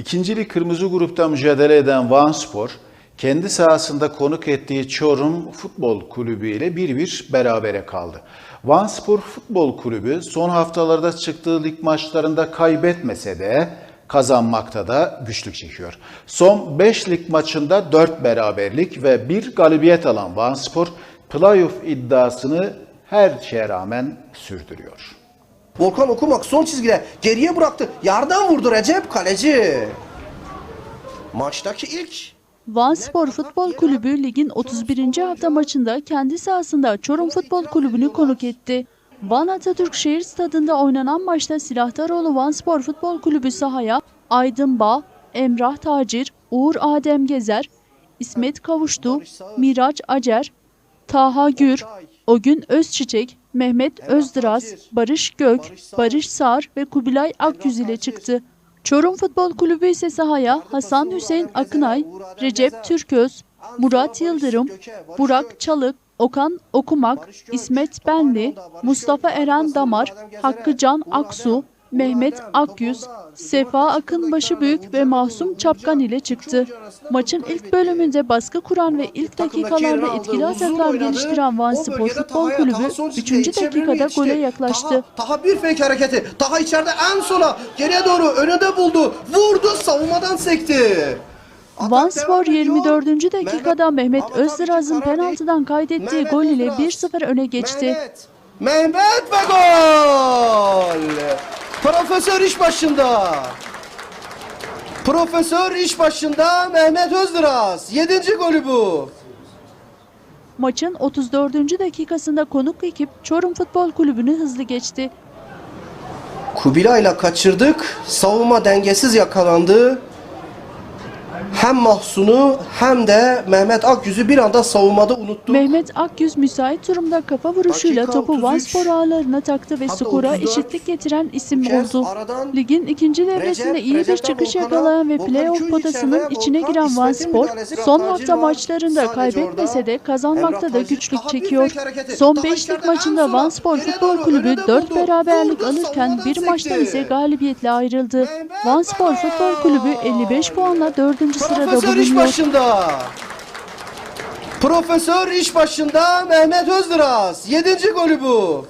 İkincilik kırmızı grupta mücadele eden Van Spor, kendi sahasında konuk ettiği Çorum Futbol Kulübü ile 1-1 berabere kaldı. Van Spor Futbol Kulübü son haftalarda çıktığı lig maçlarında kaybetmese de kazanmakta da güçlük çekiyor. Son 5 lig maçında 4 beraberlik ve 1 galibiyet alan Van Spor, playoff iddiasını her şeye rağmen sürdürüyor. Volkan Okumak son çizgide geriye bıraktı. Yardan vurdu Recep kaleci. Maçtaki ilk Van Spor Futbol Kulübü ligin 31. hafta maçında kendi sahasında Çorum Futbol Kulübü'nü konuk etti. Van Atatürk Şehir Stadı'nda oynanan maçta Silahdaroğlu Van Spor Futbol Kulübü sahaya Aydın Bağ, Emrah Tacir, Uğur Adem Gezer, İsmet Kavuştu, Miraç Acer, Taha Gür, Ogün Özçiçek, Mehmet Özdıraz, Barış Gök, Barış Sar ve Kubilay Akyüz ile çıktı. Çorum Futbol Kulübü ise sahaya Hasan Hüseyin Akınay, Recep Türköz, Murat Yıldırım, Burak Çalık, Okan Okumak, İsmet Benli, Mustafa Eren Damar, Hakkı Can Aksu, Mehmet Akyüz, Sefa Akınbaşı Büyük ve Mahsum Çapkan ile çıktı. Maçın ilk bölümünde baskı kuran ve ilk dakikalarda etkili ataklar geliştiren Van Spor Futbol Kulübü 3. dakikada gole yaklaştı. Taha, bir fake hareketi. Taha içeride en sona geriye doğru önünde buldu. Vurdu savunmadan sekti. Van devam Spor ediyor. 24. dakikada Mehmet ki Özdiraz'ın penaltıdan kaydettiği Mehmet gol ile Özdiraz. 1-0 öne geçti. Mehmet. Mehmet ve gol. Profesör iş başında. Profesör iş başında Mehmet Özdiraz. Yedinci golü bu. Maçın 34. dakikasında konuk ekip Çorum Futbol Kulübü'nü hızlı geçti. Kubilay'la kaçırdık. Savunma dengesiz yakalandı. Hem Mahsun'u hem de Mehmet Akyüz'ü bir anda savunmada unuttuk. Mehmet Akyüz müsait durumda kafa vuruşuyla Dakika topu Van 33. Spor ağlarına taktı ve Hatta skora 34. eşitlik getiren isim Kez oldu. aradan Ligin ikinci devresinde Recep, iyi bir Recep'ten çıkış Volkan'a, yakalayan ve Volkan playoff Köyü potasının içine Volkan giren İsmet'in Spor müdahalesi, son hafta var. maçlarında Sadece kaybetmese de kazanmakta da güçlük bir çekiyor. hareketi. Son Daha 5 lig içeride en maçında sona Van Spor geriye Futbol doğru Kulübü önünde 4 buldu. beraberlik Vurdu, alırken savunmadan bir sekti. ise galibiyetle ayrıldı. Mehmet Van Spor Futbol Kulübü 55 puanla 4. sırada Profesör iş bulunuyor. başında. Profesör iş başında Mehmet Özdiraz. Yedinci golü bu.